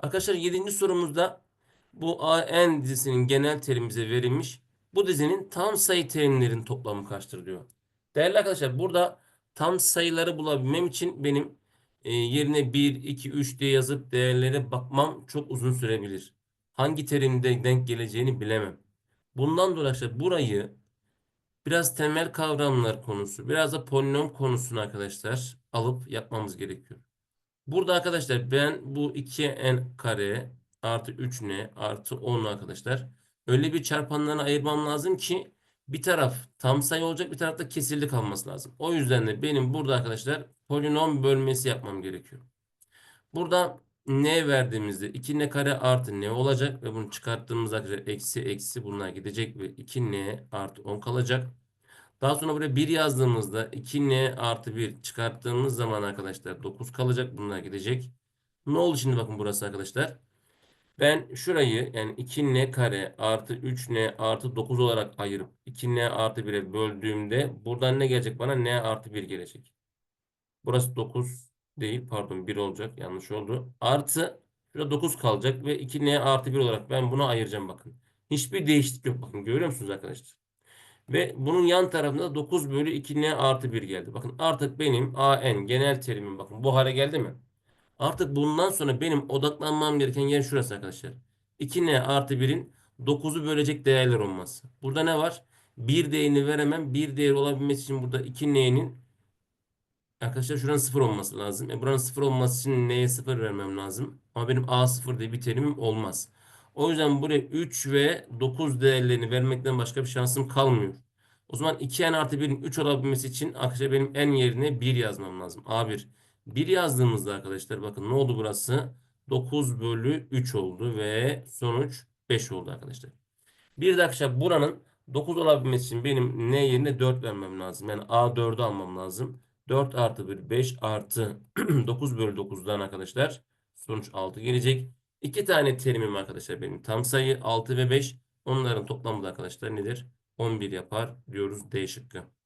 Arkadaşlar 7. sorumuzda bu AN dizisinin genel terimi bize verilmiş. Bu dizinin tam sayı terimlerin toplamı kaçtır diyor. Değerli arkadaşlar burada tam sayıları bulabilmem için benim e, yerine 1, 2, 3 diye yazıp değerlere bakmam çok uzun sürebilir. Hangi terimde denk geleceğini bilemem. Bundan dolayı arkadaşlar burayı biraz temel kavramlar konusu, biraz da polinom konusunu arkadaşlar alıp yapmamız gerekiyor. Burada arkadaşlar ben bu 2n kare artı 3n artı 10 arkadaşlar öyle bir çarpanlarını ayırmam lazım ki bir taraf tam sayı olacak bir tarafta kesirli kalması lazım. O yüzden de benim burada arkadaşlar polinom bölmesi yapmam gerekiyor. Burada n verdiğimizde 2n kare artı n olacak ve bunu çıkarttığımızda eksi eksi bunlar gidecek ve 2n artı 10 kalacak. Daha sonra buraya 1 yazdığımızda 2n artı 1 çıkarttığımız zaman arkadaşlar 9 kalacak. Bunlar gidecek. Ne oldu şimdi bakın burası arkadaşlar. Ben şurayı yani 2n kare artı 3n artı 9 olarak ayırıp 2n artı 1'e böldüğümde buradan ne gelecek bana? n artı 1 gelecek. Burası 9 değil pardon 1 olacak yanlış oldu. Artı şurada 9 kalacak ve 2n artı 1 olarak ben bunu ayıracağım bakın. Hiçbir değişiklik yok bakın görüyor musunuz arkadaşlar? Ve bunun yan tarafında da 9 bölü 2n artı 1 geldi. Bakın artık benim an genel terimim bakın bu hale geldi mi? Artık bundan sonra benim odaklanmam gereken yer şurası arkadaşlar. 2n artı 1'in 9'u bölecek değerler olması. Burada ne var? 1 değerini veremem. 1 değeri olabilmesi için burada 2n'nin Arkadaşlar şuranın 0 olması lazım. E buranın 0 olması için n'ye 0 vermem lazım. Ama benim a0 diye bir terimim olmaz. O yüzden buraya 3 ve 9 değerlerini vermekten başka bir şansım kalmıyor. O zaman 2n artı 1'in 3 olabilmesi için arkadaşlar benim n yerine 1 yazmam lazım. A1. 1 yazdığımızda arkadaşlar bakın ne oldu burası? 9 bölü 3 oldu ve sonuç 5 oldu arkadaşlar. Bir de arkadaşlar buranın 9 olabilmesi için benim n yerine 4 vermem lazım. Yani A4'ü almam lazım. 4 artı 1 5 artı 9 bölü 9'dan arkadaşlar sonuç 6 gelecek. İki tane terimim arkadaşlar benim tam sayı 6 ve 5. Onların toplamı da arkadaşlar nedir? 11 yapar diyoruz D şıkkı.